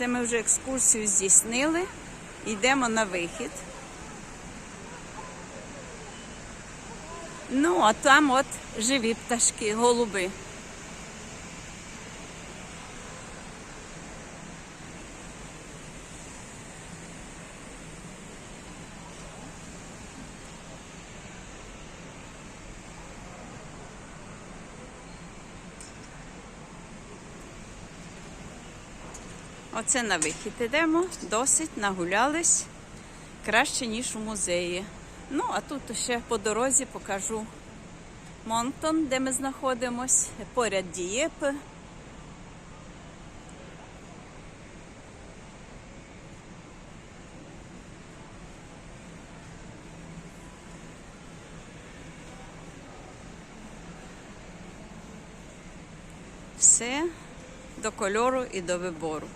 Це ми вже екскурсію здійснили. Йдемо на вихід. Ну, а там от живі пташки, голуби. Оце на вихід ідемо, досить нагулялись краще, ніж у музеї. Ну, а тут ще по дорозі покажу Монтон, де ми знаходимось, поряд Дієпи. Все до кольору і до вибору.